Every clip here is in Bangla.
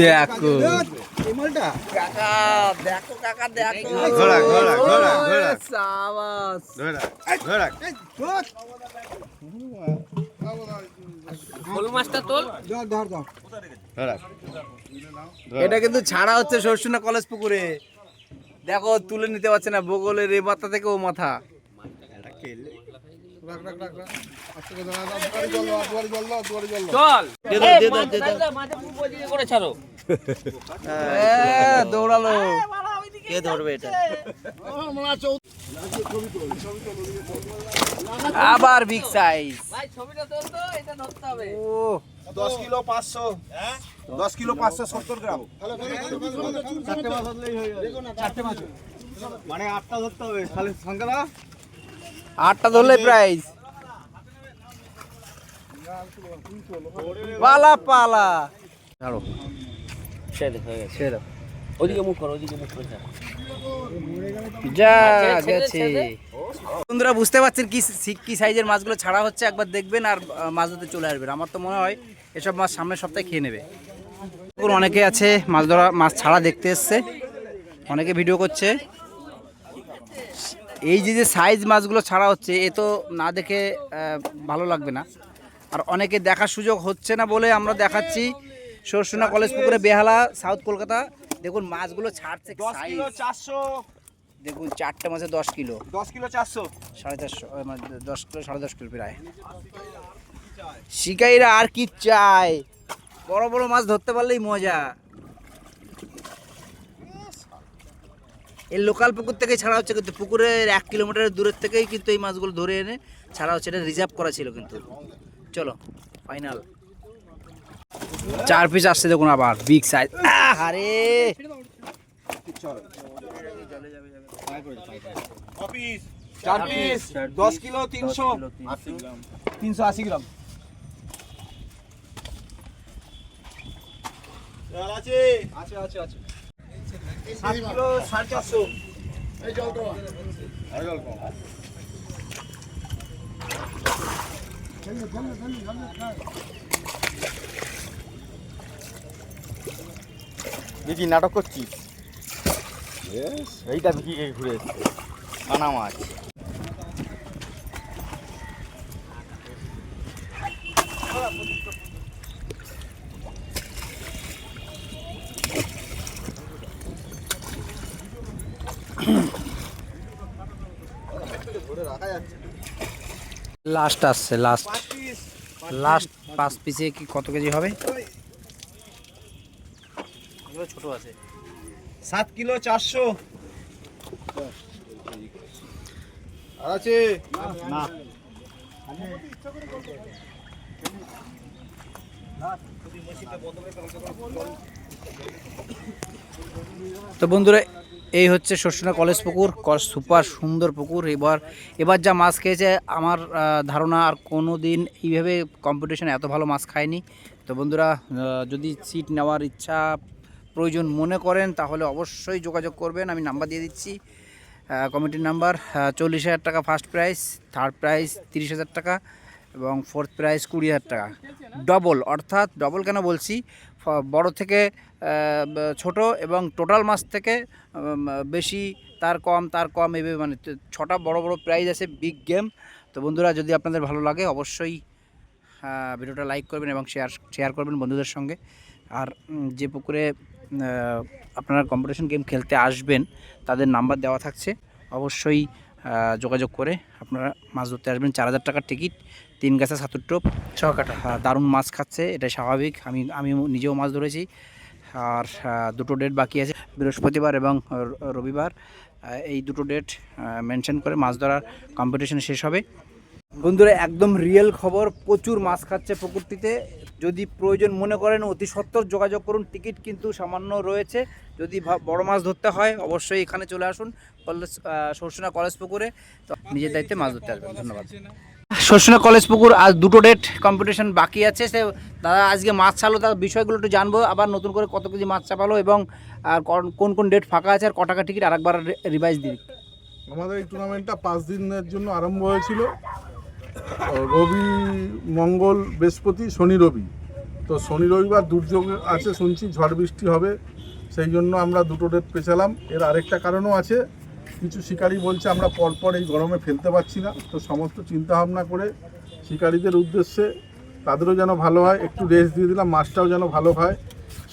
দেখো। কাকা দেখো কাকা দেখো। ঘোড়া, ঘোড়া, ঘোড়া, ঘোড়া। সাবাস। ধরা ধরা। শোল মাছটা তোল। ধরা এটা কিন্তু ছাড়া হচ্ছে সরসুনা কলেজ পুকুরে। দেখো তুলে নিতে পারছে না বগলের এই মাথা থেকে ও মাথা। চল। করে ছাড়ো দৌড়ালো। কে ধরবে এটা? আবার বিগ সাইজ ও। দশ কিলো পাঁচশো। দশ কিলো পাঁচশো সত্তর গ্রাম। মানে আটটা ধরতে হবে। তাহলে সংখ্যা আটটা ধরলে প্রাইস পালা পালা। ছাড়ো। ছেড়ে দাও। ওদিকে মুখ করো ওদিকে মুখ করে যা ছেড়ে, ছেড়ে, গেছে বন্ধুরা বুঝতে পারছেন কি কি সাইজের মাছগুলো ছাড়া হচ্ছে? একবার দেখবেন আর মাছ ধরতে চলে আসবেন। আমার তো মনে হয় এসব মাছ সামনের সপ্তাহে খেয়ে নেবে। অনেকে আছে মাছ ধরা মাছ ছাড়া দেখতে এসছে। অনেকে ভিডিও করছে। এই যে যে সাইজ মাছগুলো ছাড়া হচ্ছে এ তো না দেখে ভালো লাগবে না। আর অনেকে দেখার সুযোগ হচ্ছে না বলে আমরা দেখাচ্ছি সরসুনা কলেজ পুকুরে বেহালা সাউথ কলকাতা। দেখুন মাছগুলো ছাড়ছে চারশো। দেখুন চারটে মাছে দশ কিলো। দশ কিলো চারশো। সাড়ে চারশো মানে দশ কিলো সাড়ে দশ কিলো প্রায়। শিকারীরা আর কি চায়? বড় বড় মাছ ধরতে পারলেই মজা। এই লোকাল পুকুর থেকে ছাড়া হচ্ছে কিন্তু পুকুরের এক কিলোমিটারের দূরের থেকেই কিন্তু এই মাছগুলো ধরে এনে ছাড়া হচ্ছে এটা রিজার্ভ করা ছিল কিন্তু। চলো ফাইনাল চার পিস আসছে দেখুন আবার বিগ সাইজ আরে! চার পিস দশ কিলো তিনশো। তিনশো আশি গ্রাম। আছে আছে আছে আছে। সাত কিলো সাড়ে চারশো। দেখি নাটক করছিস? এইটা দেখি এই ঘুরে এসছে। কানা মাছ। লাস্ট আসছে লাস্ট লাস্ট পাঁচ পিসে কি কত কেজি হবে? ছোট আছে। সাত কিলো চারশো। আছে? না। তো বন্ধুরা এই হচ্ছে শস্যনা কলেজ পুকুর সুপার সুন্দর পুকুর। এবার এবার যা মাছ খেয়েছে, আমার ধারণা আর কোনো দিন এইভাবে কম্পিটিশনে এত ভালো মাছ খায়নি। তো বন্ধুরা যদি সিট নেওয়ার ইচ্ছা প্রয়োজন মনে করেন, তাহলে অবশ্যই যোগাযোগ করবেন। আমি নাম্বার দিয়ে দিচ্ছি কমিটির নাম্বার চল্লিশ হাজার টাকা ফার্স্ট প্রাইস থার্ড প্রাইস তিরিশ হাজার টাকা এবং ফোর্থ প্রাইস কুড়ি হাজার টাকা। ডবল অর্থাৎ ডবল কেন বলছি? বড় থেকে ছোট এবং টোটাল মাছ থেকে বেশি, তার কম তার কম, এভাবে মানে ছটা বড় বড় প্রাইজ আছে বিগ গেম তো বন্ধুরা, যদি আপনাদের ভালো লাগে, অবশ্যই ভিডিওটা লাইক করবেন এবং শেয়ার শেয়ার করবেন বন্ধুদের সঙ্গে। আর যে পুকুরে আপনারা কম্পিটিশন গেম খেলতে আসবেন, তাদের নাম্বার দেওয়া থাকছে। অবশ্যই যোগাযোগ করে আপনারা মাছ ধরতে আসবেন। চার হাজার টাকার টিকিট তিন গাছা সাতুর টোপ। ছকাটা। দারুণ মাছ খাচ্ছে এটা স্বাভাবিক। আমি আমি নিজেও মাছ ধরেছি। আর দুটো ডেট বাকি আছে বৃহস্পতিবার এবং রবিবার। এই দুটো ডেট মেনশন করে মাছ ধরার কম্পিটিশন শেষ হবে। বন্ধুরা একদম রিয়েল খবর প্রচুর মাছ খাচ্ছে পুকুরটিতে যদি প্রয়োজন মনে করেন অতি সত্বর যোগাযোগ করুন। টিকিট কিন্তু সামান্য রয়েছে। যদি বড় মাছ ধরতে হয়, অবশ্যই এখানে চলে আসুন, কলেজ সরসুনা কলেজ পুকুরে। তো নিজের দায়িত্বে মাছ ধরতে আসবেন। ধন্যবাদ। সরসুনা কলেজ পুকুর, আজ দুটো ডেট কম্পিটিশন বাকি আছে। সে, দাদা, আজকে মাছ ছাড়লো। তার বিষয়গুলো একটু জানব। আবার নতুন করে কত কেজি মাছ চাপালো এবং আর কোন- কোন ডেট ফাঁকা আছে আর ক টাকা টিকিট আরেকবার রিভাইজ দিন আমাদের এই টুর্নামেন্টটা পাঁচ দিনের জন্য আরম্ভ হয়েছিল। রবি মঙ্গল বৃহস্পতি শনি রবি। তো শনি রবিবার দুর্যোগ আছে, শুনছি ঝড় বৃষ্টি হবে, সেই জন্য আমরা দুটো ডেট পেছালাম। এর আরেকটা কারণও আছে, কিছু শিকারি বলছে আমরা পরপর এই গরমে ফেলতে পারছি না। তো সমস্ত চিন্তা ভাবনা করে শিকারীদের উদ্দেশ্যে তাদেরও যেন ভালো হয়, একটু রেস্ট দিয়ে দিলাম, মাছটাও যেন ভালো হয়।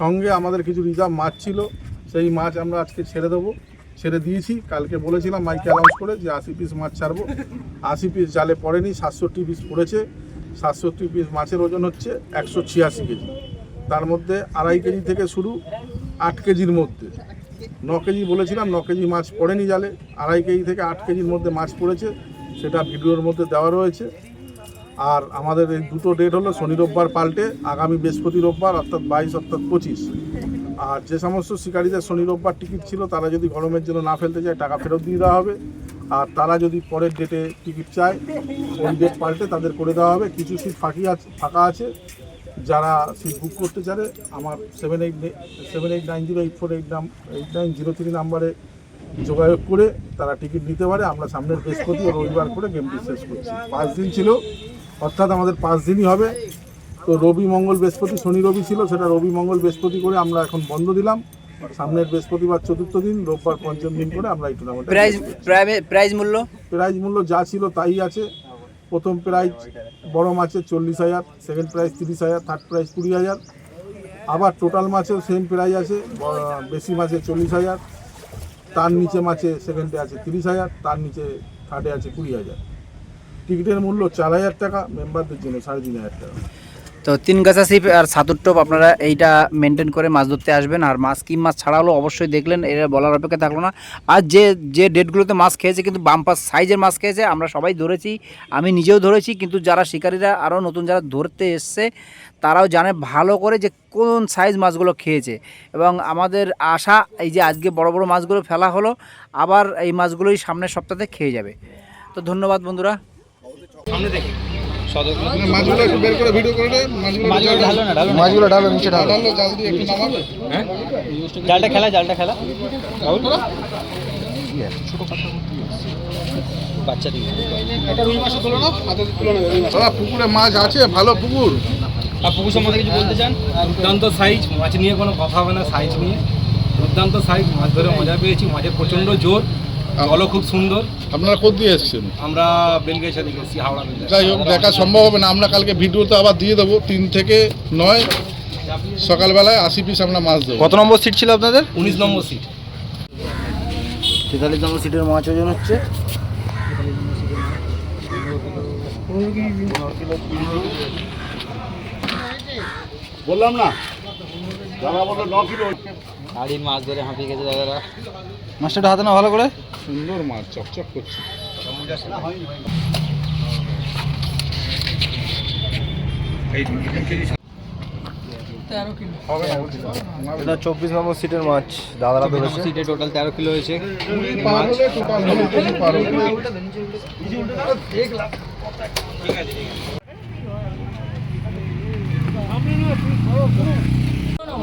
সঙ্গে আমাদের কিছু রিজার্ভ মাছ ছিল, সেই মাছ আমরা আজকে ছেড়ে দেবো। ছেড়ে দিয়েছি। কালকে বলেছিলাম মাইকে অ্যানাউন্স করে যে আশি পিস মাছ ছাড়বো। আশি পিস জালে পড়েনি, সাতষট্টি পিস পড়েছে। সাতষট্টি পিস মাছের ওজন হচ্ছে একশো ছিয়াশি কেজি। তার মধ্যে আড়াই কেজি থেকে শুরু আট কেজির মধ্যে। ন কেজি বলেছিলাম, ন কেজি মাছ পড়েনি জালে। আড়াই কেজি থেকে আট কেজির মধ্যে মাছ পড়েছে। সেটা ভিডিওর মধ্যে দেওয়া রয়েছে। আর আমাদের এই দুটো ডেট হলো শনি রোববার পাল্টে, আগামী বৃহস্পতি রোববার, অর্থাৎ বাইশ, অর্থাৎ পঁচিশ। আর যে সমস্ত শিকারীদের শনি, রোববার টিকিট ছিল, তারা যদি গরমের জন্য না ফেলতে চায়, টাকা ফেরত দিয়ে দেওয়া হবে। আর তারা যদি পরের ডেটে টিকিট চায়, ওই ডেট পাল্টে তাদের করে দেওয়া হবে। কিছু সিট ফাঁকি আছে, ফাঁকা আছে। যারা সিট বুক করতে চারে আমার seven eight seven eight nine zero eight four eight নাম এইট নাইন জিরো থ্রি নাম্বারে যোগাযোগ করে তারা টিকিট নিতে পারে। আমরা সামনের বৃহস্পতি ও রবিবার করে গেমটি শেষ করছি। পাঁচ দিন ছিল। অর্থাৎ আমাদের পাঁচ দিনই হবে। তো রবি মঙ্গল বৃহস্পতি শনি রবি ছিল সেটা রবি মঙ্গল বৃহস্পতি করে আমরা এখন বন্ধ দিলাম। সামনের বৃহস্পতিবার চতুর্থ দিন রোববার পঞ্চম দিন করে আমরা এই টুর্নামেন্ট প্রাইজ প্রাইজ মূল্য? প্রাইজ মূল্য যা ছিল তাই আছে। প্রথম প্রাইজ বড় মাছের চল্লিশ হাজার সেকেন্ড প্রাইজ তিরিশ হাজার থার্ড প্রাইজ কুড়ি হাজার। আবার টোটাল মাছেও সেম প্রাইজ আছে বেশি মাছে চল্লিশ হাজার। তার নিচে মাছে সেকেন্ডে আছে তিরিশ হাজার তার নিচে থার্ডে আছে কুড়ি হাজার। টিকিটের মূল্য চার হাজার টাকা মেম্বারদের জন্য সাড়ে তিন হাজার টাকা। তো তিন গাছা সিপ আর সাতুর টোপ আপনারা এইটা মেনটেন করে মাছ ধরতে আসবেন। আর মাছ, কি মাছ ছাড়া হলো অবশ্যই দেখলেন এটা বলার অপেক্ষা থাকল না। আর যে যে ডেটগুলোতে মাছ খেয়েছে, কিন্তু বাম্পার সাইজের মাছ খেয়েছে, আমরা সবাই ধরেছি, আমি নিজেও ধরেছি, কিন্তু যারা শিকারীরা আরও নতুন যারা ধরতে এসছে, তারাও জানে ভালো করে যে কোন সাইজ মাছগুলো খেয়েছে। এবং আমাদের আশা, এই যে আজকে বড় বড় মাছগুলো ফেলা হলো, আবার এই মাছগুলোই সামনের সপ্তাহে খেয়ে যাবে। তো ধন্যবাদ বন্ধুরা। মাছগুলো একটু বের করে ভিডিও করে মাছগুলো ঢালো না মাছগুলো ডালো নিচে ডালো ঢালো জাল দিয়ে একটু নামাবে। জালটা খেলা জালটা খেলা। বাচ্চা দিয়ে। একটা রুই মাছ তুলে নাও হাতে তুলে নেবে রুই মাছ পুকুরে মাছ আছে ভালো পুকুর। আর পুকুর সম্বন্ধে কিছু বলতে চান? দুর্দান্ত সাইজ মাছ নিয়ে কোনো কথা হবে না সাইজ নিয়ে। দুর্দান্ত সাইজ মাছ ধরে মজা পেয়েছি মাছের প্রচণ্ড জোর। জলও খুব সুন্দর। আপনারা কোথ দিয়ে এসেছেন? আমরা বেলগেছা দিকে এসেছি হাওড়া যাই হোক দেখা সম্ভব হবে না। আমরা কালকে ভিডিওতে আবার দিয়ে দেবো। তিন থেকে নয় সকালবেলায় আশি পিস আমরা মাছ দেবো। কত নম্বর সিট ছিল আপনাদের? উনিশ নম্বর সিট। তেতাল্লিশ নম্বর সিটের মাছ ওজন হচ্ছে। বললাম না দাদা বলল ন কিলো। শাড়ির মাছ ধরে হাঁপিয়ে গেছে দাদারা। মাছটা হাতে না ভালো করে। সুন্দর মাছ চকচক করছে। এটা চব্বিশ নম্বর সিটের মাছ দাদারা ধরেছে। সিটে টোটাল তেরো কিলো হয়েছে।